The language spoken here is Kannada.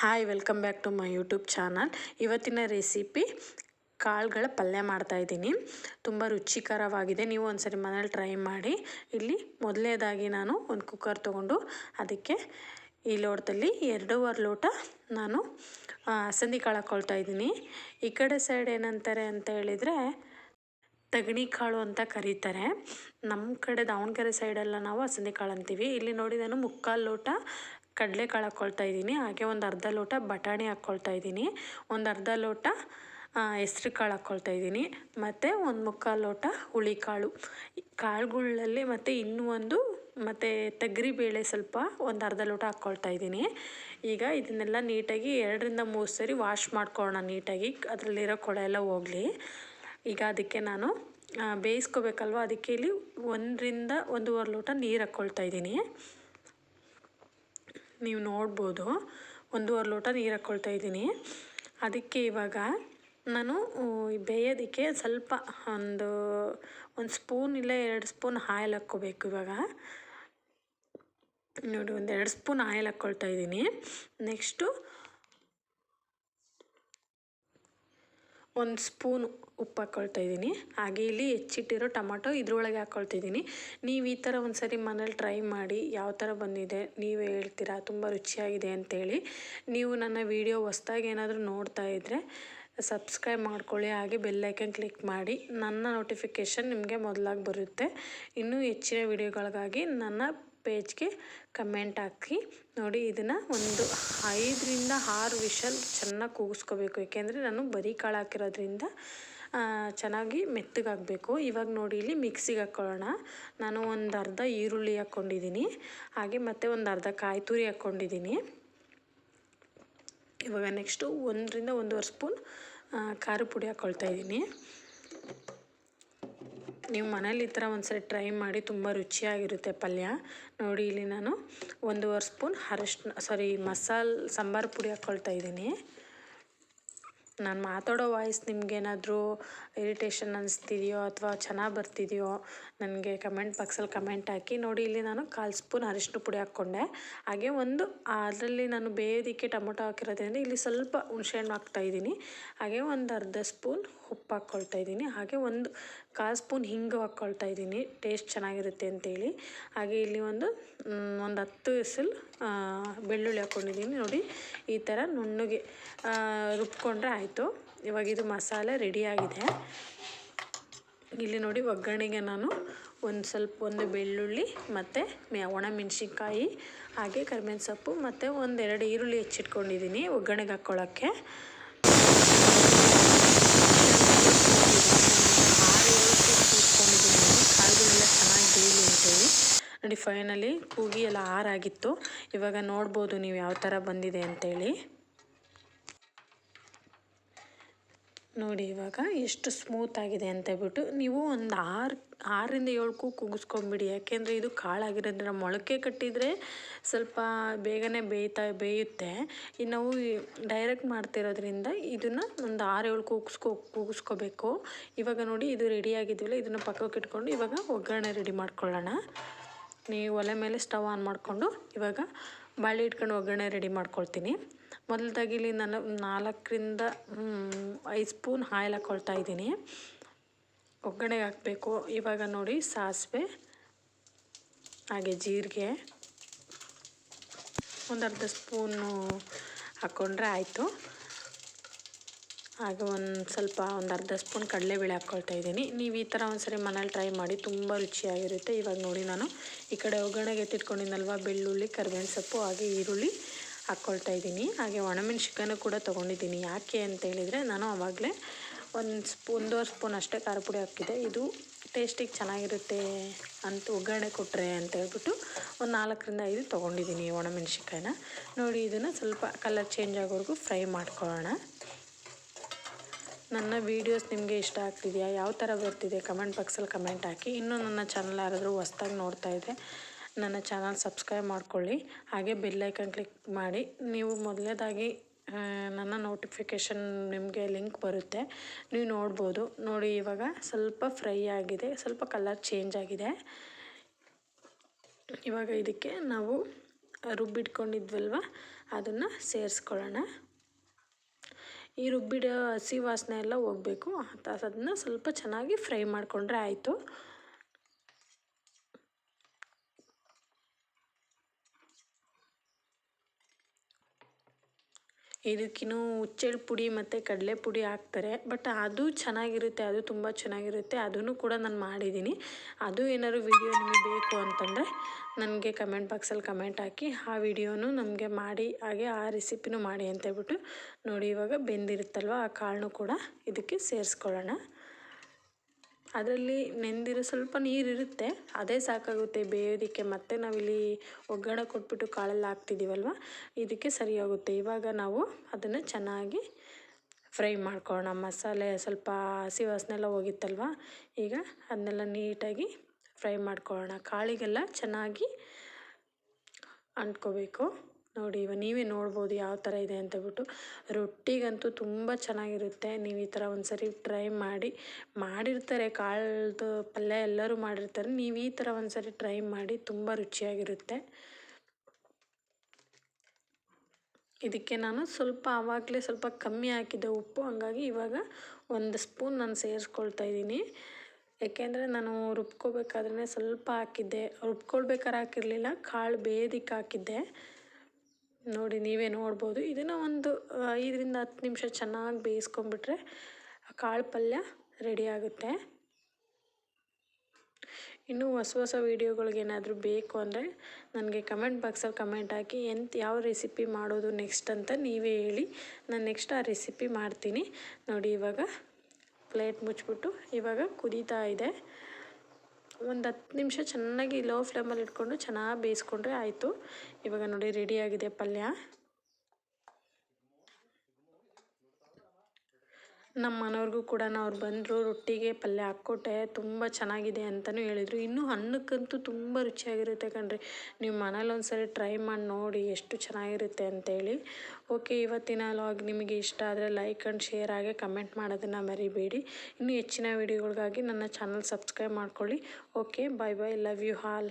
Hi welcome back to my YouTube channel ಇವತ್ತಿನ ರೆಸಿಪಿ ಕಾಳುಗಳ ಪಲ್ಯ ಮಾಡ್ತಾಯಿದ್ದೀನಿ ತುಂಬ ರುಚಿಕರವಾಗಿದೆ. ನೀವು ಒಂದ್ಸರಿ ಮನೇಲಿ ಟ್ರೈ ಮಾಡಿ. ಇಲ್ಲಿ ಮೊದಲನೇದಾಗಿ ನಾನು ಒಂದು ಕುಕ್ಕರ್ ತೊಗೊಂಡು ಅದಕ್ಕೆ ಈ ಲೋಟದಲ್ಲಿ ಎರಡೂವರೆ ಲೋಟ ನಾನು ಹಸಂದಿ ಕಾಳು ಹಾಕ್ಕೊಳ್ತಾ ಇದ್ದೀನಿ. ಈ ಕಡೆ ಸೈಡ್ ಏನಂತಾರೆ ಅಂತ ಹೇಳಿದರೆ ತಗಣಿ ಕಾಳು ಅಂತ ಕರೀತಾರೆ. ನಮ್ಮ ಕಡೆ ದಾವಣಗೆರೆ ಸೈಡೆಲ್ಲ ನಾವು ಹಸಂದಿ ಕಾಳು ಅಂತೀವಿ. ಇಲ್ಲಿ ನೋಡಿ, ನಾನು ಮುಕ್ಕಾಲು ಲೋಟ ಕಡಲೆಕಾಳು ಹಾಕ್ಕೊಳ್ತಾ ಇದ್ದೀನಿ. ಹಾಗೆ ಒಂದು ಅರ್ಧ ಲೋಟ ಬಟಾಣಿ ಹಾಕ್ಕೊಳ್ತಾ ಇದ್ದೀನಿ. ಒಂದು ಅರ್ಧ ಲೋಟ ಹೆಸ್ರು ಕಾಳು ಹಾಕ್ಕೊಳ್ತಾ ಇದ್ದೀನಿ. ಮತ್ತು ಒಂದು ಮುಕ್ಕಾಲು ಲೋಟ ಹುಳಿಕಾಳು ಕಾಳುಗಳಲ್ಲಿ ಮತ್ತು ಇನ್ನೂ ಒಂದು, ಮತ್ತು ಬೇಳೆ ಸ್ವಲ್ಪ ಒಂದು ಅರ್ಧ ಲೋಟ ಹಾಕ್ಕೊಳ್ತಾ ಇದ್ದೀನಿ. ಈಗ ಇದನ್ನೆಲ್ಲ ನೀಟಾಗಿ ಎರಡರಿಂದ ಮೂರು ಸರಿ ವಾಶ್ ಮಾಡ್ಕೊಳ್ಳೋಣ ನೀಟಾಗಿ. ಅದರಲ್ಲಿರೋ ಕೊಳೆ ಎಲ್ಲ ಹೋಗಲಿ. ಈಗ ಅದಕ್ಕೆ ನಾನು ಬೇಯಿಸ್ಕೋಬೇಕಲ್ವ? ಅದಕ್ಕೆ ಇಲ್ಲಿ ಒಂದರಿಂದ ಒಂದೂವರೆ ಲೋಟ ನೀರು ಹಾಕ್ಕೊಳ್ತಾ ಇದ್ದೀನಿ. ನೀವು ನೋಡ್ಬೋದು. ಒಂದೂವರೆ ಲೋಟ ನೀರು ಹಾಕ್ಕೊಳ್ತಾ ಇದ್ದೀನಿ. ಅದಕ್ಕೆ ಇವಾಗ ನಾನು ಬೇಯೋದಕ್ಕೆ ಸ್ವಲ್ಪ ಒಂದು ಒಂದು ಸ್ಪೂನ್ ಇಲ್ಲ ಎರಡು ಸ್ಪೂನ್ ಆಯಿಲ್ ಹಾಕ್ಕೋಬೇಕು ಇವಾಗ. ನೋಡಿ, ಒಂದು ಎರಡು ಸ್ಪೂನ್ ಆಯಿಲ್ ಹಾಕ್ಕೊಳ್ತಾ ಇದ್ದೀನಿ. ನೆಕ್ಸ್ಟು ಒಂದು ಸ್ಪೂನ್ ಉಪ್ಪು ಹಾಕ್ಕೊಳ್ತಾ ಇದ್ದೀನಿ. ಹಾಗೆ ಇಲ್ಲಿ ಹೆಚ್ಚಿಟ್ಟಿರೋ ಟೊಮಾಟೊ ಇದ್ರೊಳಗೆ ಹಾಕ್ಕೊಳ್ತಾ ಇದ್ದೀನಿ. ನೀವು ಈ ಥರ ಒಂದು ಸರಿ ಮನೇಲಿ ಟ್ರೈ ಮಾಡಿ ಯಾವ ಥರ ಬಂದಿದೆ, ನೀವೇ ಹೇಳ್ತೀರಾ, ತುಂಬ ರುಚಿಯಾಗಿದೆ ಅಂತೇಳಿ. ನೀವು ನನ್ನ ವೀಡಿಯೋ ಹೊಸ್ದಾಗಿ ಏನಾದರೂ ನೋಡ್ತಾ ಇದ್ದರೆ ಸಬ್ಸ್ಕ್ರೈಬ್ ಮಾಡ್ಕೊಳ್ಳಿ, ಹಾಗೆ ಬೆಲ್ಲೈಕನ್ ಕ್ಲಿಕ್ ಮಾಡಿ. ನನ್ನ ನೋಟಿಫಿಕೇಷನ್ ನಿಮಗೆ ಮೊದಲಾಗಿ ಬರುತ್ತೆ. ಇನ್ನೂ ಹೆಚ್ಚಿನ ವೀಡಿಯೋಗಳಿಗಾಗಿ ನನ್ನ ಪೇಜ್ಗೆ ಕಮೆಂಟ್ ಹಾಕಿ. ನೋಡಿ, ಇದನ್ನು ಒಂದು ಐದರಿಂದ ಆರು ವಿಷಲ್ ಚೆನ್ನಾಗಿ ಕೂಗಿಸ್ಕೋಬೇಕು. ಏಕೆಂದರೆ ನಾನು ಬರೀ ಕಾಳು ಹಾಕಿರೋದ್ರಿಂದ ಚೆನ್ನಾಗಿ ಮೆತ್ತಗಾಗಬೇಕು. ಇವಾಗ ನೋಡಿ, ಇಲ್ಲಿ ಮಿಕ್ಸಿಗೆ ಹಾಕ್ಕೊಳ್ಳೋಣ ನಾನು ಒಂದು ಅರ್ಧ ಈರುಳ್ಳಿ ಹಾಕ್ಕೊಂಡಿದ್ದೀನಿ ಹಾಗೆ ಮತ್ತು ಒಂದು ಅರ್ಧ ಕಾಯಿ ತುರಿ ಹಾಕ್ಕೊಂಡಿದ್ದೀನಿ ಇವಾಗ ನೆಕ್ಸ್ಟು ಒಂದರಿಂದ ಒಂದೂವರೆ ಸ್ಪೂನ್ ಖಾರ ಪುಡಿ ಹಾಕ್ಕೊಳ್ತಾ ಇದ್ದೀನಿ ನೀವು ಮನೇಲಿ ಈ ಥರ ಒಂದ್ಸರಿ ಟ್ರೈ ಮಾಡಿ ತುಂಬ ರುಚಿಯಾಗಿರುತ್ತೆ ಪಲ್ಯ. ನೋಡಿ, ಇಲ್ಲಿ ನಾನು ಒಂದೂವರೆ ಸ್ಪೂನ್ ಅರಶಿನ ಸಾರಿ ಮಸಾಲೆ, ಸಾಂಬಾರು ಪುಡಿ ಹಾಕ್ಕೊಳ್ತಾ ಇದ್ದೀನಿ. ನಾನು ಮಾತಾಡೋ ವಾಯ್ಸ್ ನಿಮಗೇನಾದರೂ ಇರಿಟೇಷನ್ ಅನಿಸ್ತಿದೆಯೋ ಅಥವಾ ಚೆನ್ನಾಗಿ ಬರ್ತಿದೆಯೋ, ನನಗೆ ಕಮೆಂಟ್ ಬಾಕ್ಸಲ್ಲಿ ಕಮೆಂಟ್ ಹಾಕಿ ನೋಡಿ, ಇಲ್ಲಿ ನಾನು ಕಾಲು ಸ್ಪೂನ್ ಅರಿಶಿನ ಪುಡಿ ಹಾಕ್ಕೊಂಡೆ. ಹಾಗೆ ಒಂದು, ಅದರಲ್ಲಿ ನಾನು ಬೇಯೋದಕ್ಕೆ ಟೊಮೊಟೊ ಹಾಕಿರೋದ್ರಿಂದ ಇಲ್ಲಿ ಸ್ವಲ್ಪ ಹುಣಸೆಹಣ್ಣು ಹಾಕ್ತಾಯಿದ್ದೀನಿ ಹಾಗೆ ಒಂದು ಅರ್ಧ ಸ್ಪೂನ್ ಉಪ್ಪು ಹಾಕ್ಕೊಳ್ತಾ ಇದ್ದೀನಿ. ಹಾಗೆ ಒಂದು ಕಾಲು ಸ್ಪೂನ್ ಹಿಂಗು ಹಾಕ್ಕೊಳ್ತಾ ಇದ್ದೀನಿ. ಟೇಸ್ಟ್ ಚೆನ್ನಾಗಿರುತ್ತೆ ಅಂತೇಳಿ. ಹಾಗೆ ಇಲ್ಲಿ ಒಂದು ಒಂದು ಹತ್ತು ಎಸಲ್ ಬೆಳ್ಳುಳ್ಳಿ ಹಾಕ್ಕೊಂಡಿದ್ದೀನಿ. ನೋಡಿ, ಈ ಥರ ನುಣ್ಣಗೆ ರುಬ್ಕೊಂಡ್ರೆ ಆಯಿತು. ಇವಾಗ ಇದು ಮಸಾಲೆ ರೆಡಿಯಾಗಿದೆ ಇಲ್ಲಿ ನೋಡಿ ಒಗ್ಗರಣೆಗೆ ನಾನು ಒಂದು ಸ್ವಲ್ಪ ಒಂದು ಬೆಳ್ಳುಳ್ಳಿ ಮತ್ತು ಮೆ, ಒಣಮೆಣ್ಸಿನ್ಕಾಯಿ, ಹಾಗೆ ಕರಿಬೇವಿನ ಸೊಪ್ಪು ಮತ್ತು ಒಂದೆರಡು ಈರುಳ್ಳಿ ಹೆಚ್ಚಿಟ್ಕೊಂಡಿದ್ದೀನಿ ಒಗ್ಗರಣೆಗೆ ಹಾಕ್ಕೊಳ್ಳೋಕ್ಕೆ ನೋಡಿ ಫೈನಲಿ ಕೂಗಿ ಎಲ್ಲ ಆರಾಗಿತ್ತು. ಇವಾಗ ನೋಡ್ಬೋದು ನೀವು ಯಾವ ಥರ ಬಂದಿದೆ ಅಂತೇಳಿ. ನೋಡಿ ಇವಾಗ ಎಷ್ಟು ಸ್ಮೂತ್ ಆಗಿದೆ ಅಂತ ಹೇಳ್ಬಿಟ್ಟು ನೀವು ಒಂದು ಆರು, ಆರರಿಂದ ಕೂ ಕೂಗಿಸ್ಕೊಂಬಿಡಿ ಯಾಕೆಂದರೆ ಇದು ಕಾಳಾಗಿರೋದ್ರಿಂದ ಮೊಳಕೆ ಕಟ್ಟಿದರೆ ಸ್ವಲ್ಪ ಬೇಗನೆ ಬೇಯ್ತಾ, ಬೇಯುತ್ತೆ. ಇನ್ನು ನಾವು ಡೈರೆಕ್ಟ್ ಮಾಡ್ತಿರೋದ್ರಿಂದ ಇದನ್ನು ಒಂದು ಆರು ಏಳು ಕೂಗಿಸ್ಕೊ ಕೂಗಿಸ್ಕೋಬೇಕು. ಇವಾಗ ನೋಡಿ ಇದು ರೆಡಿ ಆಗಿದ್ವಲ್ಲ ಇದನ್ನು ಪಕ್ಕಕ್ಕೆ ಇಟ್ಕೊಂಡು ಇವಾಗ ಒಗ್ಗರಣೆ ರೆಡಿ ಮಾಡ್ಕೊಳ್ಳೋಣ. ನೀವು ಒಲೆ ಮೇಲೆ ಸ್ಟವ್ ಆನ್ ಮಾಡಿಕೊಂಡು ಇವಾಗ ಬಾಳೆ ಇಟ್ಕೊಂಡು ಒಗ್ಗರಣೆ ರೆಡಿ ಮಾಡ್ಕೊಳ್ತೀನಿ. ಮೊದಲದಾಗಿ ಇಲ್ಲಿ ನಾನು ನಾಲ್ಕರಿಂದ ಐದು ಸ್ಪೂನ್ ಆಯಿಲ್ ಹಾಕ್ಕೊಳ್ತಾ ಇದ್ದೀನಿ. ಒಗ್ಗರಣೆಗೆ ಹಾಕಬೇಕು. ಇವಾಗ ನೋಡಿ ಸಾಸಿವೆ, ಹಾಗೆ ಜೀರಿಗೆ ಒಂದು ಅರ್ಧ ಸ್ಪೂನು ಹಾಕ್ಕೊಂಡ್ರೆ ಆಯಿತು. ಹಾಗೆ ಒಂದು ಸ್ವಲ್ಪ ಒಂದು ಅರ್ಧ ಸ್ಪೂನ್ ಕಡಲೆಬೇಳೆ ಹಾಕ್ಕೊಳ್ತಾ ಇದ್ದೀನಿ. ನೀವು ಈ ಥರ ಒಂದು ಸರಿ ಮನೇಲಿ ಟ್ರೈ ಮಾಡಿ, ತುಂಬ ರುಚಿಯಾಗಿರುತ್ತೆ. ಇವಾಗ ನೋಡಿ ನಾನು, ಈ ಕಡೆ ಒಗ್ಗರಣೆಗೆ ಎತ್ತಿಟ್ಕೊಂಡಿದ್ದಲ್ವ ಬೆಳ್ಳುಳ್ಳಿ, ಕರ್ಬೇವಿನ ಸೊಪ್ಪು, ಹಾಗೆ ಈರುಳ್ಳಿ ಹಾಕ್ಕೊಳ್ತಾ ಇದ್ದೀನಿ. ಹಾಗೆ ಒಣಮೆಣ್ಸಿನ್ಕಾಯನ್ನು ಕೂಡ ತೊಗೊಂಡಿದ್ದೀನಿ. ಯಾಕೆ ಅಂತ ಹೇಳಿದರೆ, ನಾನು ಆವಾಗಲೇ ಒಂದು ಸ್ಪೂ, ಒಂದೂವರೆ ಸ್ಪೂನ್ ಅಷ್ಟೇ ಖಾರ ಪುಡಿ ಹಾಕಿದೆ ಇದು ಟೇಸ್ಟಿಗೆ ಚೆನ್ನಾಗಿರುತ್ತೆ ಅಂತ ಒಗ್ಗರಣೆ ಕೊಟ್ಟರೆ ಅಂತ ಹೇಳ್ಬಿಟ್ಟು ಒಂದು ನಾಲ್ಕರಿಂದ ಐದು ತೊಗೊಂಡಿದ್ದೀನಿ ಒಣಮೆಣ್ಸಿನ್ಕಾಯಿನ ನೋಡಿ, ಇದನ್ನು ಸ್ವಲ್ಪ ಕಲರ್ ಚೇಂಜ್ ಆಗೋವರೆಗೂ ಫ್ರೈ ಮಾಡ್ಕೊಳ್ಳೋಣ. ನನ್ನ ವೀಡಿಯೋಸ್ ನಿಮಗೆ ಇಷ್ಟ ಆಗ್ತಿದೆಯಾ? ಯಾವ ಥರ ಬರ್ತಿದೆ? ಕಮೆಂಟ್ ಬಾಕ್ಸಲ್ಲಿ ಕಮೆಂಟ್ ಹಾಕಿ. ಇನ್ನೂ ನನ್ನ ಚಾನಲ್ ಯಾರಾದರೂ ಹೊಸ್ದಾಗಿ ನೋಡ್ತಾ ಇದ್ದರೆ ನನ್ನ ಚಾನಲ್ ಸಬ್ಸ್ಕ್ರೈಬ್ ಮಾಡ್ಕೊಳ್ಳಿ. ಹಾಗೆ ಬೆಲ್ಲೈಕನ್ ಕ್ಲಿಕ್ ಮಾಡಿ. ನೀವು ಮೊದಲನೇದಾಗಿ ನನ್ನ ನೋಟಿಫಿಕೇಷನ್ ನಿಮಗೆ ಲಿಂಕ್ ಬರುತ್ತೆ. ನೀವು ನೋಡ್ಬೋದು. ನೋಡಿ, ಇವಾಗ ಸ್ವಲ್ಪ ಫ್ರೈ ಆಗಿದೆ. ಸ್ವಲ್ಪ ಕಲರ್ ಚೇಂಜ್ ಆಗಿದೆ. ಇವಾಗ ಇದಕ್ಕೆ ನಾವು ರುಬ್ಬಿಟ್ಕೊಂಡಿದ್ವಲ್ವ? ಅದನ್ನು ಸೇರಿಸ್ಕೊಳ್ಳೋಣ. ಈ ರುಬ್ಬಿಡೋ ಹಸಿ ವಾಸನೆ ಎಲ್ಲ ಹೋಗಬೇಕು. ಅದನ್ನು ಸ್ವಲ್ಪ ಚೆನ್ನಾಗಿ ಫ್ರೈ ಮಾಡಿಕೊಂಡ್ರೆ ಆಯಿತು. ಇದಕ್ಕಿನ್ನೂ ಹುಚ್ಚೆಳ್ಳು ಪುಡಿ ಮತ್ತು ಕಡಲೆ ಪುಡಿ ಹಾಕ್ತಾರೆ. ಬಟ್ ಅದು ಚೆನ್ನಾಗಿರುತ್ತೆ, ಅದು ತುಂಬ ಚೆನ್ನಾಗಿರುತ್ತೆ. ಅದನ್ನು ಕೂಡ ನಾನು ಮಾಡಿದ್ದೀನಿ. ಅದು ಏನಾದ್ರು ವಿಡಿಯೋ ನಿಮಗೆ ಬೇಕು ಅಂತಂದರೆ ನನಗೆ ಕಮೆಂಟ್ ಬಾಕ್ಸಲ್ಲಿ ಕಮೆಂಟ್ ಹಾಕಿ. ಆ ವಿಡಿಯೋನು ನಮಗೆ ಮಾಡಿ, ಹಾಗೆ ಆ ರೆಸಿಪಿನೂ ಮಾಡಿ ಅಂತೇಳ್ಬಿಟ್ಟು ನೋಡಿ ಇವಾಗ ಬೆಂದಿರುತ್ತಲ್ವ, ಆ ಕಾಳನ್ನು ಕೂಡ ಇದಕ್ಕೆ ಸೇರಿಸ್ಕೊಳ್ಳೋಣ. ಅದರಲ್ಲಿ ನೆಂದಿರೋ ಸ್ವಲ್ಪ ನೀರಿರುತ್ತೆ, ಅದೇ ಸಾಕಾಗುತ್ತೆ. ಬೇಯೋದಕ್ಕೆ ಮತ್ತೆ ನಾವಿಲ್ಲಿ ಒಗ್ಗರಣೆ ಕೊಟ್ಬಿಟ್ಟು ಕಾಳೆಲ್ಲ ಹಾಕ್ತಿದ್ದೀವಲ್ವ ಇದಕ್ಕೆ ಸರಿ ಹೋಗುತ್ತೆ ಇವಾಗ ನಾವು ಅದನ್ನು ಚೆನ್ನಾಗಿ ಫ್ರೈ ಮಾಡ್ಕೊಳ್ಳೋಣ. ಮಸಾಲೆ ಸ್ವಲ್ಪ ಹಸಿ ವಾಸನೆ ಎಲ್ಲ ಹೋಗಿತ್ತಲ್ವ? ಈಗ ಅದನ್ನೆಲ್ಲ ನೀಟಾಗಿ ಫ್ರೈ ಮಾಡ್ಕೊಳ್ಳೋಣ. ಕಾಳಿಗೆಲ್ಲ ಚೆನ್ನಾಗಿ ಅಂಟ್ಕೋಬೇಕು. ನೋಡಿ ಇವಾಗ ನೀವೇ ನೋಡ್ಬೋದು ಯಾವ ಥರ ಇದೆ ಅಂತ ಬಿಟ್ಟು ರೊಟ್ಟಿಗಂತೂ ತುಂಬ ಚೆನ್ನಾಗಿರುತ್ತೆ. ನೀವು ಈ ಥರ ಒಂದು ಸರಿ ಟ್ರೈ ಮಾಡಿ. ಮಾಡಿರ್ತಾರೆ, ಕಾಳ್ದು ಪಲ್ಯ ಎಲ್ಲರೂ ಮಾಡಿರ್ತಾರೆ. ನೀವು ಈ ಥರ ಒಂದು ಸರಿ ಟ್ರೈ ಮಾಡಿ, ತುಂಬ ರುಚಿಯಾಗಿರುತ್ತೆ. ಇದಕ್ಕೆ ನಾನು ಸ್ವಲ್ಪ ಆವಾಗಲೇ ಸ್ವಲ್ಪ ಕಮ್ಮಿ ಹಾಕಿದ್ದೆ ಉಪ್ಪು. ಹಂಗಾಗಿ ಇವಾಗ ಒಂದು ಸ್ಪೂನ್ ನಾನು ಸೇರಿಸ್ಕೊಳ್ತಾ ಇದ್ದೀನಿ. ಯಾಕೆಂದರೆ ನಾನು ರುಬ್ಕೋಬೇಕಾದ್ರೆ ಸ್ವಲ್ಪ ಹಾಕಿದ್ದೆ. ರುಬ್ಕೊಳ್ಬೇಕಾದ್ರೆ ಹಾಕಿರಲಿಲ್ಲ, ಕಾಳು ಬೇಯೋದಕ್ಕೆ ಹಾಕಿದ್ದೆ. ನೋಡಿ ನೀವೇ ನೋಡ್ಬೋದು. ಇದನ್ನು ಒಂದು ಐದರಿಂದ ಹತ್ತು ನಿಮಿಷ ಚೆನ್ನಾಗಿ ಬೇಯಿಸ್ಕೊಂಬಿಟ್ರೆ ಕಾಳು ಪಲ್ಯ ರೆಡಿ ಆಗುತ್ತೆ. ಇನ್ನೂ ಹೊಸ ಹೊಸ ವೀಡಿಯೋಗಳಿಗೇನಾದರೂ ಬೇಕು ಅಂದರೆ ನನಗೆ ಕಮೆಂಟ್ ಬಾಕ್ಸಲ್ಲಿ ಕಮೆಂಟ್ ಹಾಕಿ ಎಂತ ಯಾವ ರೆಸಿಪಿ ಮಾಡೋದು ನೆಕ್ಸ್ಟ್ ಅಂತ ನೀವೇ ಹೇಳಿ. ನಾನು ನೆಕ್ಸ್ಟ್ ಆ ರೆಸಿಪಿ ಮಾಡ್ತೀನಿ. ನೋಡಿ ಇವಾಗ ಪ್ಲೇಟ್ ಮುಚ್ಚಿಬಿಟ್ಟು ಇವಾಗ ಕುದೀತಾ ಇದೆ. ಒಂದು ಹತ್ತು ನಿಮಿಷ ಚೆನ್ನಾಗಿ ಲೋ ಫ್ಲೇಮಲ್ಲಿ ಇಟ್ಕೊಂಡು ಚೆನ್ನಾಗಿ ಬೇಯಿಸ್ಕೊಂಡ್ರೆ ಆಯಿತು. ಇವಾಗ ನೋಡಿ ರೆಡಿಯಾಗಿದೆ ಪಲ್ಯ. ನಮ್ಮ ಮನೆಯವ್ರಿಗೂ ಕೂಡ ಅವ್ರು ಬಂದರು, ರೊಟ್ಟಿಗೆ ಪಲ್ಯ ಹಾಕ್ಕೊಟ್ಟೆ, ತುಂಬ ಚೆನ್ನಾಗಿದೆ ಅಂತಲೂ ಹೇಳಿದರು. ಇನ್ನೂ ಅನ್ನಕ್ಕಂತೂ ತುಂಬ ರುಚಿಯಾಗಿರುತ್ತೆ ಕಣ್ರಿ. ನೀವು ಮನೇಲಿ ಒಂದು ಸರಿ ಟ್ರೈ ಮಾಡಿ ನೋಡಿ ಎಷ್ಟು ಚೆನ್ನಾಗಿರುತ್ತೆ ಅಂತೇಳಿ. ಓಕೆ ಇವತ್ತಿನ ಲಾಗ್ ನಿಮಗೆ ಇಷ್ಟ ಆದರೆ ಲೈಕ್ ಆ್ಯಂಡ್ ಶೇರ್ ಆಗಿ ಕಮೆಂಟ್ ಮಾಡೋದನ್ನು ಮರಿಬೇಡಿ. ಇನ್ನೂ ಹೆಚ್ಚಿನ ವೀಡಿಯೋಗಳಿಗಾಗಿ ನನ್ನ ಚಾನಲ್ ಸಬ್ಸ್ಕ್ರೈಬ್ ಮಾಡ್ಕೊಳ್ಳಿ. Okay bye bye love you all